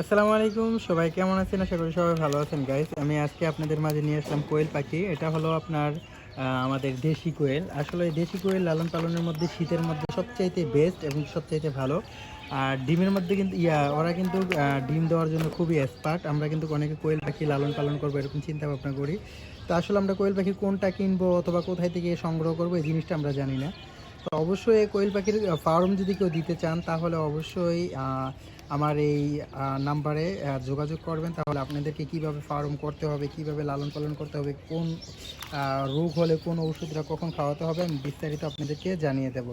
আসসালামু আলাইকুম, সবাই কেমন আছেন? আশা করি সবাই ভালো আছেন গাইস আমি আজকে আপনাদের মাঝে নিয়ে আসলাম কোয়েল পাখি। এটা হলো আপনার আমাদের দেশি কোয়েল। আসলে দেশি কোয়েল লালন পালনের মধ্যে, শীতের মধ্যে সবচাইতে বেস্ট এবং সবচাইতে ভালো। আর ডিমের মধ্যে কিন্তু, ইয়া, ওরা কিন্তু ডিম দেওয়ার জন্য খুবই এক্সপার্ট আমরা কিন্তু অনেকে কোয়েল পাখি লালন পালন করব, এরকম চিন্তা ভাবনা করি। তো আসলে আমরা কোয়েল পাখি কোনটা কিনবো অথবা কোথায় থেকে সংগ্রহ করব, এই জিনিসটা আমরা জানি না। তো অবশ্যই এই কোয়েল পাখির ফার্ম যদি কেউ দিতে চান, তাহলে অবশ্যই আমার এই নাম্বারে যোগাযোগ করবেন। তাহলে আপনাদেরকে কীভাবে ফার্ম করতে হবে, কীভাবে লালন পালন করতে হবে, কোন রোগ হলে কোন ওষুধটা কখন খাওয়াতে হবে, আমি বিস্তারিত আপনাদেরকে জানিয়ে দেবো।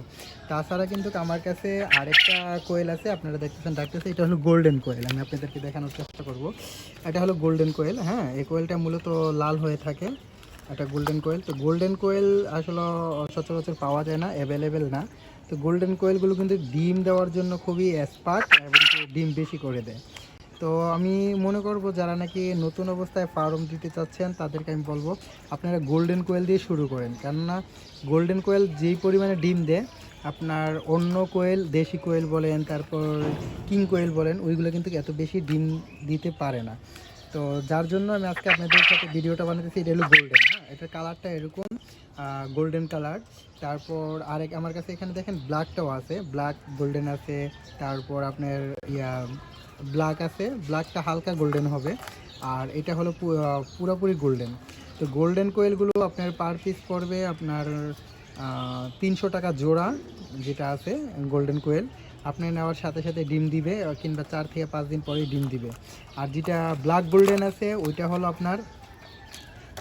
তাছাড়া কিন্তু আমার কাছে আরেকটা কোয়েল আছে, আপনারা দেখতেছেন ডাকতেছে, এটা হলো গোল্ডেন কোয়েল। আমি আপনাদেরকে দেখানোর চেষ্টা করব। এটা হলো গোল্ডেন কোয়েল হ্যাঁ? এই কোয়েলটা মূলত লাল হয়ে থাকে। একটা গোল্ডেন কোয়েল তো গোল্ডেন কোয়েল আসলে সচরাচর পাওয়া যায় না অ্যাভেলেবেল না। তো গোল্ডেন কোয়েলগুলো কিন্তু ডিম দেওয়ার জন্য খুবই এক্সপার্ট এবং ডিম বেশি করে দেয়। তো আমি মনে করব, যারা নাকি নতুন অবস্থায় ফার্ম দিতে চাচ্ছেন, তাদেরকে আমি বলব, আপনারা গোল্ডেন কোয়েল দিয়ে শুরু করেন। কেননা গোল্ডেন কোয়েল যেই পরিমাণে ডিম দেয়, আপনার অন্য কোয়েল দেশি কোয়েল বলেন, তারপর কিং কোয়েল বলেন, ওইগুলো কিন্তু এত বেশি ডিম দিতে পারে না। তো যার জন্য আমি আজকে আপনাদের সাথে ভিডিওটা বানাতেছি, এটা হলো গোল্ডেন হ্যাঁ? এটার কালারটা এরকম গোল্ডেন কালার তারপর আরেক, আমার কাছে এখানে দেখেন ব্ল্যাকটাও আছে ব্ল্যাক গোল্ডেন আছে, তারপর আপনার ইয়া ব্ল্যাক আছে ব্ল্যাকটা হালকা গোল্ডেন হবে, আর এটা হলো পুরোপুরি গোল্ডেন তো গোল্ডেন কোয়েলগুলো আপনার পার পিস পড়বে আপনার তিনশো টাকা জোড়া, যেটা আছে গোল্ডেন কোয়েল আপনি নেওয়ার সাথে সাথে ডিম দিবে, কিংবা চার থেকে পাঁচ দিন পরেই ডিম দিবে। আর যেটা ব্ল্যাক গোল্ডেন আছে, ওইটা হলো আপনার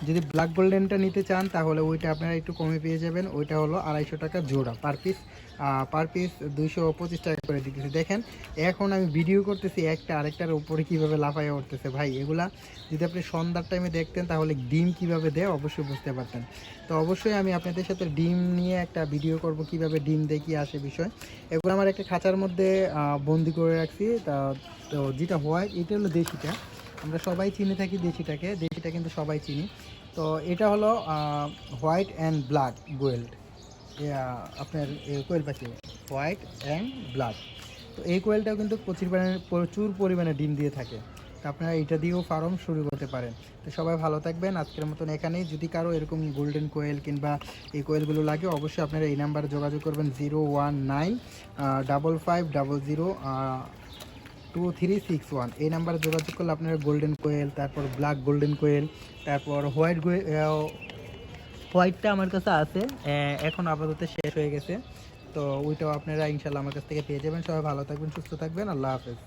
যদি ব্ল্যাক গোল্ডেনটা নিতে চান, তাহলে ওইটা আপনারা একটু কমে পেয়ে যাবেন। ওইটা হলো আড়াইশো টাকা জোড়া পার পিস পার পিস দুইশো পঁচিশ টাকা করে দিতেছি। দেখেন, এখন আমি ভিডিও করতেছি, একটা আরেকটার উপরে কীভাবে লাফাইয়া উঠতেছে। ভাই, এগুলা যদি আপনি সন্ধ্যার টাইমে দেখতেন, তাহলে ডিম কীভাবে দেয়, অবশ্যই বুঝতে পারতেন। তো অবশ্যই আমি আপনাদের সাথে ডিম নিয়ে একটা ভিডিও করব, কীভাবে ডিম দেয়, কী আসে বিষয়। এগুলো আমার একটা খাঁচার মধ্যে বন্দি করে রাখছি। তা, তো যেটা হোয়াইট এটা হলো দেশিটা। আমরা সবাই চিনে থাকি দেশিটাকে, দেশিটা কিন্তু সবাই চিনি। তো এটা হলো হোয়াইট অ্যান্ড ব্ল্যাক গোয়েল্ড আপনার কোয়েল পাখি, হোয়াইট অ্যান্ড ব্ল্যাক তো এই কোয়েলটাও কিন্তু প্রচুর পরিমাণে প্রচুর পরিমাণে ডিম দিয়ে থাকে। তো আপনারা এটা দিয়েও ফার্ম শুরু করতে পারেন। তো সবাই ভালো থাকবেন। আজকের মতন এখানেই। যদি কারও এরকম গোল্ডেন কোয়েল কিংবা এই কোয়েলগুলো লাগে, অবশ্যই আপনারা এই নাম্বারে যোগাযোগ করবেন। Zero one nine double five, double zero two three six one এই নাম্বারে যোগাযোগ করলে আপনারা গোল্ডেন কোয়েল তারপর ব্ল্যাক গোল্ডেন কোয়েল তারপর হোয়াইট হোয়াইটটা আমার কাছে আছে। এখন আপাতত শেষ হয়ে গেছে। তো ওইটাও আপনারা ইনশাল্লাহ আমার কাছ থেকে পেয়ে যাবেন। সবাই ভালো থাকবেন, সুস্থ থাকবেন। আল্লাহ হাফেজ।